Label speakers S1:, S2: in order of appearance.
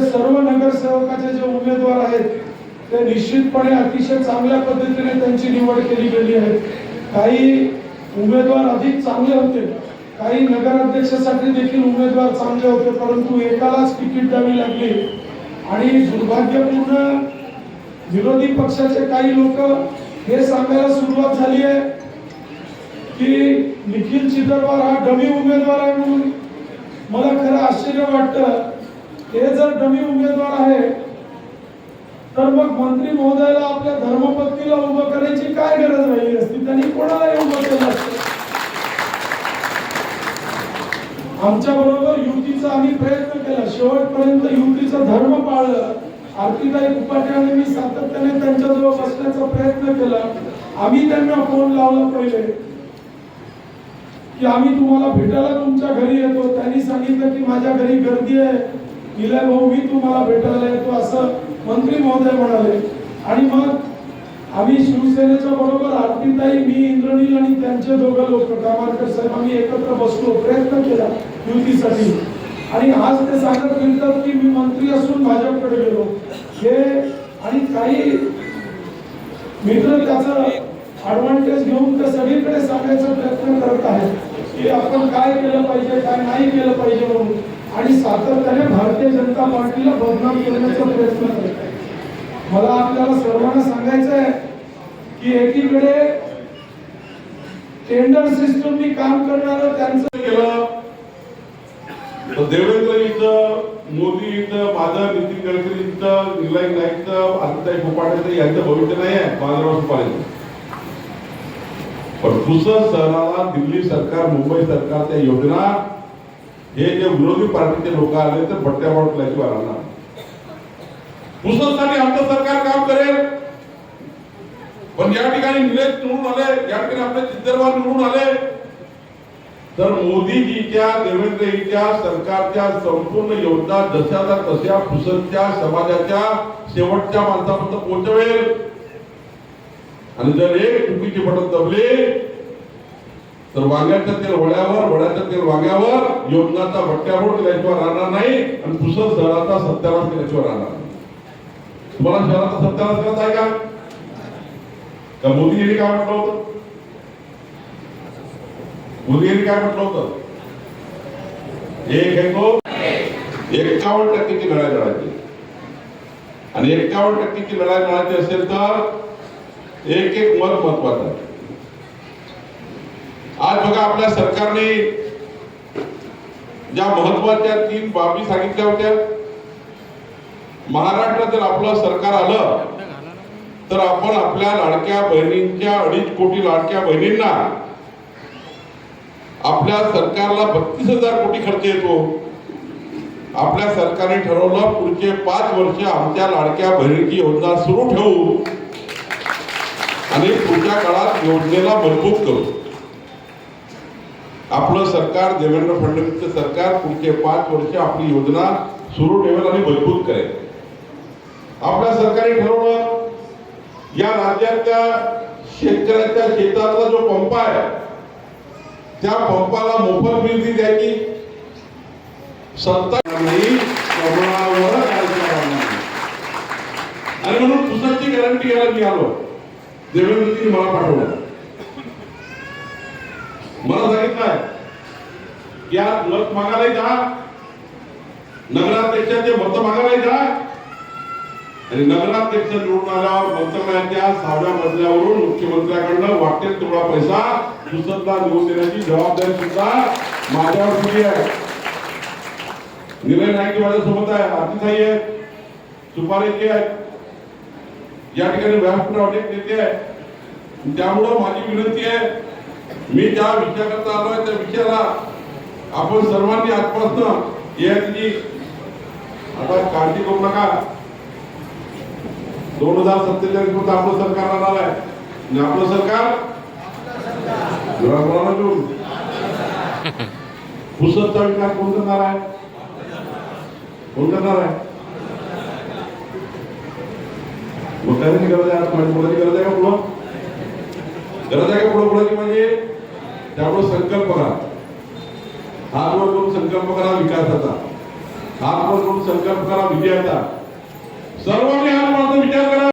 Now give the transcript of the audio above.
S1: सर्व नगरसेवकाचे जे उमेदवार आहेत ते निश्चितपणे अतिशय चांगल्या पद्धतीने त्यांची निवड केली गेली आहे. काही उमेदवार अधिक चांगले होते काही नगराध्यक्षासाठी देखील उमेदवार चांगले होते परंतु एकालाच तिकीट द्यावी लागली. आणि दुर्भाग्यपूर्ण विरोधी पक्षाचे काही लोक हे सांगायला सुरुवात झाली आहे की निखिल चिदरवार हा डमी उमेदवार आहे म्हणून मला खरं आश्चर्य वाटतं हे जर डमी उमेदवार आहे तर मग मंत्री महोदयाला आपल्या धर्मपत्नीला उभं करायची काय गरज राहिली असती? त्यांनी कोणाला उभं केलं असतं? आमच्या बरोबर युतीचा आम्ही प्रयत्न केला. शेवटपर्यंत युतीचा धर्म पाळलं. आरतीताई उपाटे आणि मी सातत्याने त्यांच्याजवळ बसण्याचा प्रयत्न केला. आम्ही त्यांना फोन लावला पहिले की आम्ही तुम्हाला भेटायला तुमच्या घरी येतो. त्यांनी सांगितलं की माझ्या घरी गर्दी आहे. इला भाऊ मी तुम्हाला भेटायला येतो असं मंत्री महोदय म्हणाले. आणि मग आम्ही शिवसेनेच्या बरोबर आरतीताई मी इंद्रनील आणि त्यांचे दोघं लोक कामारकर साहेब आम्ही एकत्र बसलो प्रयत्न केला युतीसाठी. आणि आज ते सांगत फिरतात की मी मंत्री असून भाजपकडे गेलो. हे आणि काही मित्र त्याचं ऍडव्हान्टेज घेऊन ते सगळीकडे सांगायचा प्रयत्न करत आहेत. की आपण काय केलं पाहिजे काय नाही केलं पाहिजे म्हणून. आणि सातत्याने भारतीय जनता पार्टीला बदनाम करण्याचा प्रयत्न करत मला आपल्याला सर्वांना सांगायचं आहे की एकीकडे टेंडर सिस्टमनी काम करणार त्यांचं
S2: केलं. देवेंद्र इथं मोदी इथं माझं नितीन गडकरी इथं निलय नाईकचं आदित्य फोपाटेचं यांचं भविष्य नाही आहे पंधरा पाहिजे पण दुसरं शहराला दिल्ली सरकार मुंबई सरकारच्या योजना हे जे विरोधी पार्टीचे लोक आले तर बट्ट्या बाटल्याची वारांना पुसदसाठी आमचं सरकार काम करेल. पण या ठिकाणी निलेश निवडून आले या ठिकाणी आपले चित्तरवार निवडून आले तर मोदीजीच्या देवेंद्रजीच्या सरकारच्या संपूर्ण योजना जशाच्या तशा पुसदच्या समाजाच्या शेवटच्या माणसापर्यंत पोहोचवेल. आणि जर एक चुकीची बटन दबले तर वांग्याचं तेल वड्यावर वड्याचं तेल वांग्यावर योजनाचा भट्ट्यावर केल्याशिवाय राहणार नाही आणि पुसद शहराचा सत्यानाश केल्याशिवाय राहणार नाही. तुम्हाला शहराचा सत्यानाश करायचा आहे का? का मोदीजींनी काय म्हटलं होतं? मोदींनी काय म्हटलं होतं? एक घेतो एक्कावन्न टक्केची लढाई लढायची. आणि एक्कावन्न टक्केची लढाई लढायची असेल तर एक एक मत महत्वाचं आहे. आज बघा आपल्या सरकारने ज्या महत्त्वाच्या तीन बाबी सांगितल्या होत्या महाराष्ट्रात जर आपलं सरकार आलं तर आपण आपल्या लाडक्या बहिणींच्या अडीच कोटी लाडक्या बहिणींना आपल्या सरकारला बत्तीस हजार कोटी खर्च येतो. आपल्या सरकारने ठरवलं पुढचे पाच वर्ष आमच्या लाडक्या बहिणीची योजना सुरू ठेवू. आणि पुढच्या काळात योजनेला मजबूत करू. आपलं सरकार देवेंद्र फडणवीसचं सरकार पुढचे पाच वर्ष आपली योजना सुरू ठेवेल आणि मजबूत करेल. आपल्या सरकारने ठरवलं या राज्यातल्या शेतकऱ्याच्या शेतातला जो पंप आहे त्या पंपाला मोफत मिळती द्यायची. सत्ता नाही आणि म्हणून दुसऱ्याची गॅरंटी घ्यायला मी आलो. देवेंद्रजींनी मला पाठवलं. मला सांगितलंय या आज मत मागायला जा. नगराध्यक्षाचे मत मागायला जा. आणि नगराध्यक्ष निवडून आल्यावर मंत्रालयाच्या सहाव्या मजल्यावरून मुख्यमंत्र्याकडनं वाटेल तेवढा पैसा दुसरला निवडून देण्याची जबाबदारी सुद्धा माझ्यावर दिली आहे. निलय नाईक माझ्यासोबत आहे आरतीताई आहे सुपारीजी आहेत. या ठिकाणी व्यासपीठ अनेक नेते आहे त्यामुळं माझी विनंती आहे मी ज्या विषयाकरता आलोय त्या विषयाला आपण सर्वांनी आजपासून याची आता काळजी करू नका. दोन हजार सत्तेचाळीसमध्ये आपलं सरकार राहणार आहे. आणि आपलं सरकार घराघराला पुसदचा विकास कोण करणार आहे? कोण करणार आहे? मग करायची गरज आहे म्हणजे बोलायची गरज आहे का पुढं? गरज आहे का पुढे पुढे म्हणजे त्यामुळे संकल्प करा. हात करून संकल्प करा विकासाचा. हात करून संकल्प करा विजयाचा. सर्वांनी हा विचार करा.